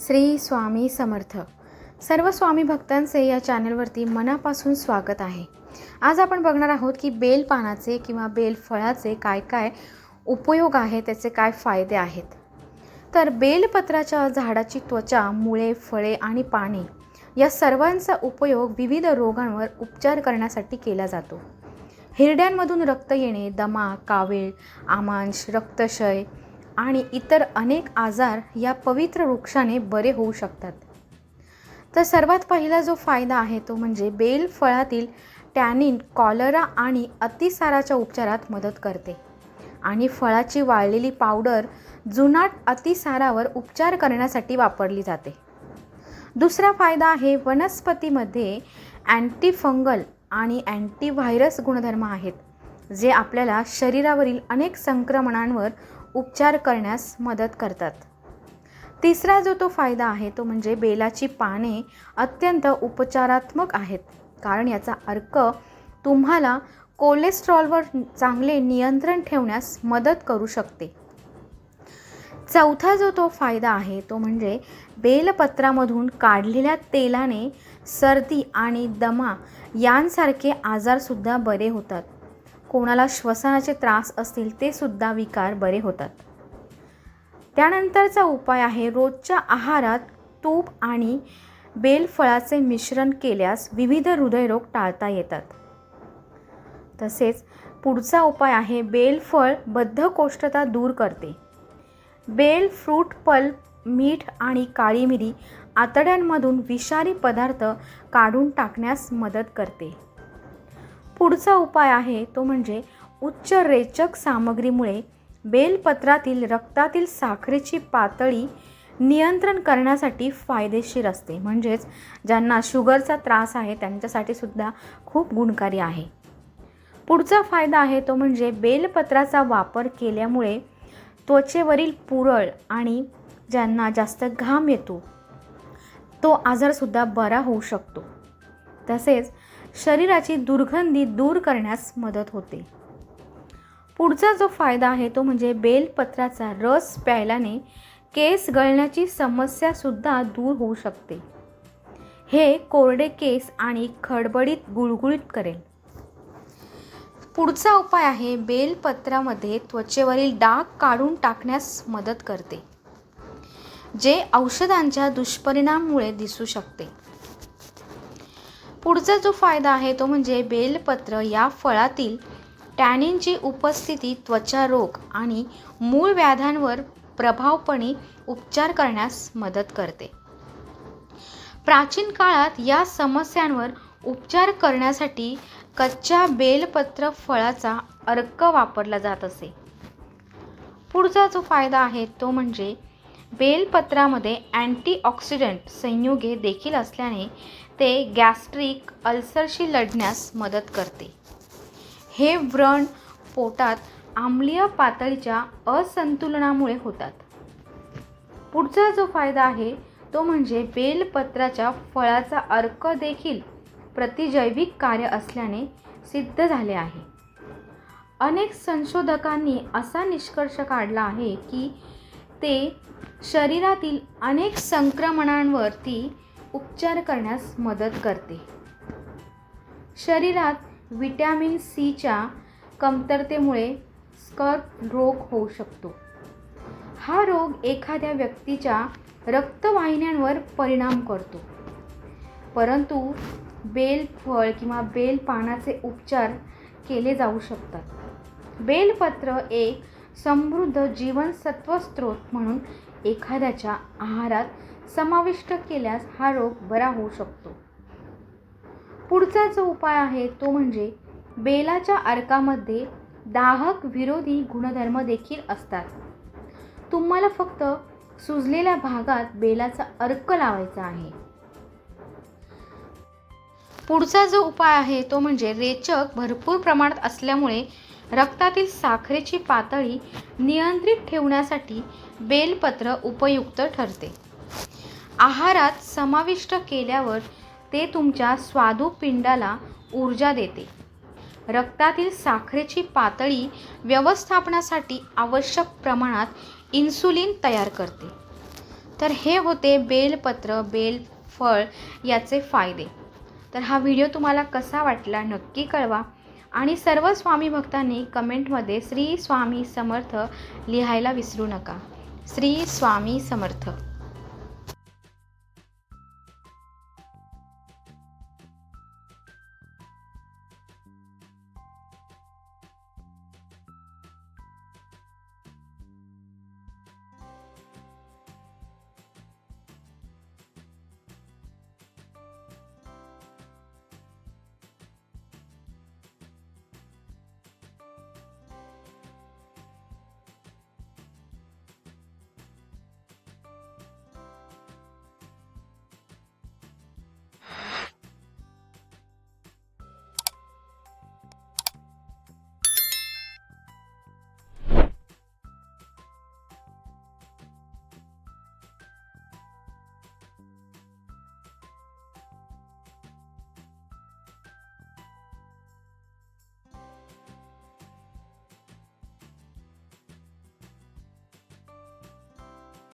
श्री स्वामी समर्थ. सर्व स्वामी भक्तांचे या चॅनलवरती मनापासून स्वागत आहे. आज आपण बघणार आहोत की बेल पानाचे किंवा बेल फळाचे काय काय उपयोग आहे त्याचे काय फायदे आहेत. तर बेलपत्राच्या झाडाची त्वचा मुळे फळे आणि पाने या सर्वांचा उपयोग विविध रोगांवर उपचार करण्यासाठी केला जातो. हिरड्यांमधून रक्त येणे दमा कावीळ आमांश रक्तशय आणि इतर अनेक आजार या पवित्र वृक्षाने बरे होऊ शकतात. तर सर्वात पहिला जो फायदा आहे तो म्हणजे बेल फळातील टॅनिन कॉलरा आणि अतिसाराच्या उपचारात मदत करते. आणि फळाची वाळलेली पावडर जुनाट अतिसारावर उपचार करण्यासाठी वापरली जाते. दुसरा फायदा आहे वनस्पतीमध्ये अँटीफंगल आणि अँटीव्हायरस गुणधर्म आहेत जे आपल्याला शरीरावरील अनेक संक्रमणांवर उपचार करण्यास मदत करतात. तिसरा जो तो फायदा आहे तो म्हणजे बेलाची पाने अत्यंत उपचारात्मक आहेत. कारण याचा अर्क तुम्हाला कोलेस्ट्रॉलवर चांगले नियंत्रण ठेवण्यास मदत करू शकते. चौथा जो तो फायदा आहे तो म्हणजे बेलपत्रामधून काढलेल्या तेलाने सर्दी आणि दमा यांसारखे आजारसुद्धा बरे होतात. कोणाला श्वसनाचे त्रास असतील ते सुद्धा विकार बरे होतात. त्यानंतरचा उपाय आहे रोजच्या आहारात तूप आणि बेलफळाचे मिश्रण केल्यास विविध हृदयरोग टाळता येतात. तसेच पुढचा उपाय आहे बेलफळ बद्धकोष्ठता दूर करते. बेल फ्रूट पल्प मीठ आणि काळी मिरी आतड्यांमधून विषारी पदार्थ काढून टाकण्यास मदत करते. पुढचा उपाय आहे तो म्हणजे उच्च रेचक सामग्रीमुळे बेलपत्रातील रक्तातील साखरेची पातळी नियंत्रण करण्यासाठी फायदेशीर असते. म्हणजेच ज्यांना शुगरचा त्रास आहे त्यांच्यासाठी सुद्धा खूप गुणकारी आहे. पुढचा फायदा आहे तो म्हणजे बेलपत्राचा वापर केल्यामुळे त्वचेवरील पुरळ आणि ज्यांना जास्त घाम येतो तो आजारसुद्धा बरा होऊ शकतो. तसेच शरीराची दुर्गंधी दूर करण्यास मदत होते. पुढचा जो फायदा आहे तो म्हणजे बेलपत्राचा रस प्यायल्याने केस गळण्याची समस्यासुद्धा दूर होऊ शकते. हे कोरडे केस आणि खडबडीत गुळगुळीत करेल. पुढचा उपाय आहे बेलपत्रामध्ये त्वचेवरील डाग काढून टाकण्यास मदत करते जे औषधांच्या दुष्परिणामामुळे दिसू शकते. पुढचा जो फायदा आहे तो म्हणजे बेलपत्र या फळातील टॅनिनची उपस्थिती त्वचा रोग आणि मूळ व्याधांवर प्रभावपणे उपचार करण्यास मदत करते. प्राचीन काळात या समस्यांवर उपचार करण्यासाठी कच्च्या बेलपत्र फळाचा अर्क वापरला जात असे. पुढचा जो फायदा आहे तो म्हणजे बेलपत्रामध्ये अँटीऑक्सिडंट संयुगे देखील असल्याने ते गॅस्ट्रिक अल्सरशी लढण्यास मदत करते. हे व्रण पोटात आम्लीय पातळीच्या असंतुलनामुळे होतात. पुढचा जो फायदा आहे तो म्हणजे बेलपत्राच्या फळाचा अर्क देखील प्रतिजैविक कार्य असल्याने सिद्ध झाले आहे. अनेक संशोधकांनी असा निष्कर्ष काढला आहे की ते शरीरातील अनेक संक्रमणांवरती उपचार करण्यास मदत करते. शरीरात विटॅमिन सीच्या कमतरतेमुळे स्कर्ट रोग होऊ शकतो. हा रोग एखाद्या व्यक्तीच्या रक्तवाहिन्यांवर परिणाम करतो. परंतु बेल फळ किंवा बेल पानाचे उपचार केले जाऊ शकतात. बेलपत्र एक समृद्ध जीवनसत्व स्रोत म्हणून एखाद्याच्या आहारात समाविष्ट केल्यास हा रोग बरा होऊ शकतो. पुढचा जो उपाय आहे तो म्हणजे बेलाच्या अर्कामध्ये दाहक विरोधी गुणधर्म देखील असतात. तुम्हाला फक्त सुजलेल्या भागात बेलाचा अर्क लावायचा आहे. पुढचा जो उपाय आहे तो म्हणजे रेचक भरपूर प्रमाणात असल्यामुळे रक्तातील साखरेची पातळी नियंत्रित ठेवण्यासाठी बेलपत्र उपयुक्त ठरते. आहारात समाविष्ट केल्यावर ते तुमच्या स्वादुपिंडाला ऊर्जा देते. रक्तातील साखरेची पातळी व्यवस्थापनासाठी आवश्यक प्रमाणात इन्सुलिन तयार करते. तर हे होते बेलपत्र बेल फळ याचे फायदे. तर हा व्हिडिओ तुम्हाला कसा वाटला नक्की कळवा आणि सर्व स्वामी भक्तांनी कमेंटमध्ये श्री स्वामी समर्थ लिहायला विसरू नका. श्री स्वामी समर्थ.